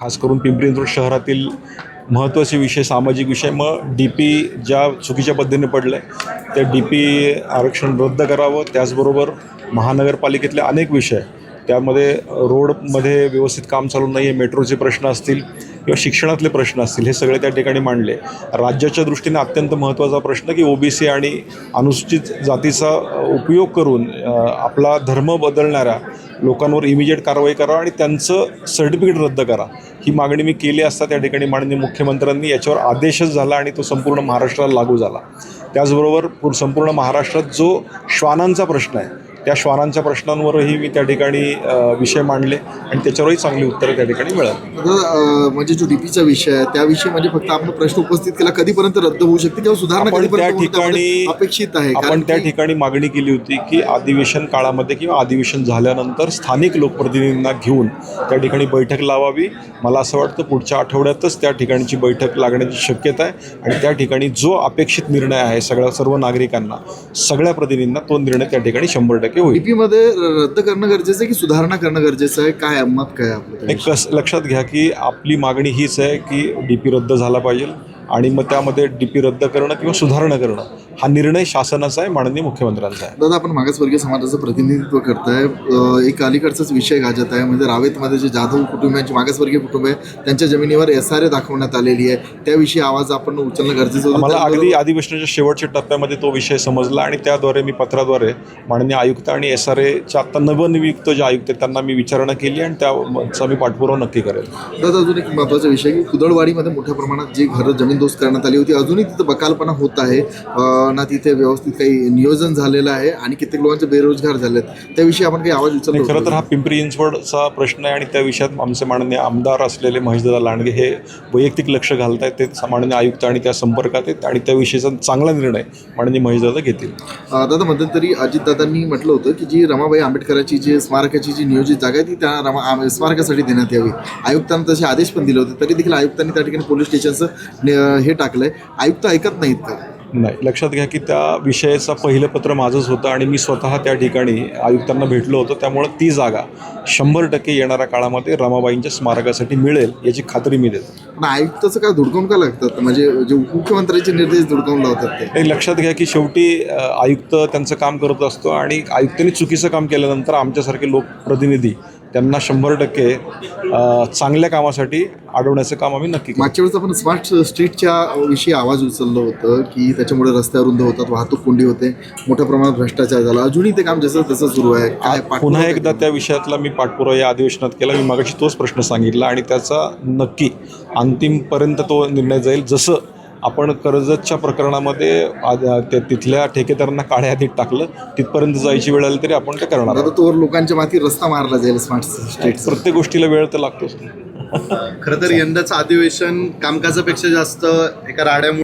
खास करून पिंपरी चिंचवड शहरातील महत्त्वाचे विषय सामाजिक विषय. मग डी पी ज्या चुकीच्या पद्धतीने पडलं आहे ते डी पी आरक्षण रद्द करावं. त्याचबरोबर महानगरपालिकेतले अनेक विषय त्यामध्ये रोडमध्ये व्यवस्थित काम चालू नाही आहे मेट्रोचे प्रश्न असतील किंवा शिक्षणातले प्रश्न असतील हे सगळे त्या ठिकाणी मांडले. राज्याच्या दृष्टीने अत्यंत महत्त्वाचा प्रश्न की ओबीसी आणि अनुसूचित जातीचा उपयोग करून आपला धर्म बदलणाऱ्या लोकांवर इमिजिएट कारवाई करा आणि त्यांचं सर्टिफिकेट रद्द करा. ही मागणी मी केली असता त्या ठिकाणी माननीय मुख्यमंत्र्यांनी याच्यावर आदेशच झाला आणि तो संपूर्ण महाराष्ट्राला लागू झाला. त्याचबरोबर पूर- संपूर्ण महाराष्ट्रात जो श्वानांचा प्रश्न आहे त्या श्वानांच्या प्रश्नांवरही मी त्या ठिकाणी विषय मांडले आणि त्याच्यावरही चांगली उत्तरं त्या ठिकाणी मिळाली. म्हणजे जो डीपीचा विषय आहे त्याविषयी म्हणजे फक्त आपण प्रश्न उपस्थित केला कधीपर्यंत रद्द होऊ शकते किंवा सुधारणा त्या ठिकाणी अपेक्षित आहे. आपण त्या ठिकाणी मागणी केली होती की अधिवेशन काळामध्ये किंवा अधिवेशन झाल्यानंतर स्थानिक लोकप्रतिनिधींना घेऊन त्या ठिकाणी बैठक लावावी. मला असं वाटतं पुढच्या आठवड्यातच त्या ठिकाणची बैठक लागण्याची शक्यता आहे आणि त्या ठिकाणी जो अपेक्षित निर्णय आहे सगळ्या सर्व नागरिकांना सगळ्या प्रतिनिधींना तो निर्णय त्या ठिकाणी शंभर टक्के होईल. DP मध्ये रद्द करणं गरजेचं आहे की सुधारणा करणं गरजेचं आहे? काय? मत काय आपलं? एक कस लक्षात घ्या की आपली मागणी हीच आहे की डी पी रद्द झाला पाहिजे आणि मग त्यामध्ये डी पी रद्द करणं किंवा सुधारणा करणं. हा निर्णय शासनाचा आहे माननीय मुख्यमंत्र्यांचा आहे. दादा आपण मागासवर्गीय समाजाचं प्रतिनिधित्व करताय. एक अलीकडचाच विषय गाजत आहे म्हणजे रावेतमध्ये जे जाधव कुटुंबियांची मागासवर्गीय कुटुंब आहे त्यांच्या जमिनीवर एस आर ए दाखवण्यात आलेली आहे. त्याविषयी आवाज आपण उचलणं गरजेचं होतं. मला अगदी अधिवेशनाच्या शेवटच्या टप्प्यामध्ये तो विषय समजला आणि त्याद्वारे मी पत्राद्वारे माननीय आयुक्त आणि एस आर एच्या आत्ता नवनियुक्त जे आयुक्त आहेत त्यांना मी विचारणा केली आणि त्याचा मी पाठपुरावा नक्की करेल. दादा अजून एक महत्त्वाचा विषय की कुदळवाडीमध्ये मोठ्या प्रमाणात जी घरं जमीनदोस्त करण्यात आली होती अजूनही तिथं बकालपणा होत आहे. ना तिथे व्यवस्थित काही नियोजन झालेलं आहे आणि कित्येक लोकांचे बेरोजगार झाले आहेत त्याविषयी आपण काही आवाज उचलला आणि खरं तर? हा पिंपरी चिंचवडचा प्रश्न आहे आणि त्या विषयात आमचे माननीय आमदार असलेले महेशदादा लांडगे हे वैयक्तिक लक्ष घालत आहेत ते माननीय आयुक्त आणि त्या संपर्कात आहेत आणि त्या विषयीचा चांगला निर्णय माननीय महेशदादा घेतील. दादा मध्यंतरी अजितदादांनी म्हटलं होतं की जी रमाबाई आंबेडकरांची जी स्मारकाची जी नियोजित जागा आहे ती त्या रमा स्मारकासाठी देण्यात यावी. आयुक्तांना तसे आदेश पण दिले होते तरी देखील आयुक्तांनी त्या ठिकाणी पोलीस स्टेशनचं हे टाकलंय. आयुक्त ऐकत नाहीत नाही. लक्षात घ्या की त्या विषयाचं पहिलं पत्र माझंच होतं आणि मी स्वतः त्या ठिकाणी आयुक्तांना भेटलो होतो. त्यामुळं ती जागा शंभर टक्के येणाऱ्या काळामध्ये रमाबाईंच्या स्मारकासाठी मिळेल याची खात्री मी देतो. पण आयुक्ताचं काय धुडकावून का लागतात? म्हणजे जे मुख्यमंत्र्यांचे निर्देश धुडकावून लावतात ते. लक्षात घ्या की शेवटी आयुक्त त्यांचं काम करत असतो आणि आयुक्तांनी चुकीचं काम केल्यानंतर आमच्यासारखे लोकप्रतिनिधी त्यांना शंभर टक्के चांगल्या कामासाठी अडवण्याचं काम आम्ही नक्की मागच्या वेळेस आपण स्मार्ट स्ट्रीटच्या विषयी आवाज उचललं होतं की त्याच्यामुळे रस्ते अरुंद होतात वाहतूक कोंडी होते मोठ्या प्रमाणात भ्रष्टाचार झाला. अजूनही ते काम जसं तसं सुरू आहे. काय पुन्हा एकदा त्या विषयातला मी पाठपुरावा या अधिवेशनात केला. मी मागाशी तोच प्रश्न सांगितला आणि त्याचा नक्की अंतिमपर्यंत तो निर्णय जाईल. जसं आपण कर्जतच्या प्रकरणामध्ये आज- तिथल्या ठेकेदारांना काळ्या यादीत टाकलं. तिथपर्यंत जायची वेळ आली तरी आपण ते करणार आता आहोत. तोवर लोकांच्या माथी रस्ता मारला जाईल स्मार्ट स्ट्रीट प्रत्येक गोष्टीला वेळ तर लागतोच. खरं तर यंदाचं अधिवेशन कामकाजापेक्षा जास्त एका राड्यामुळे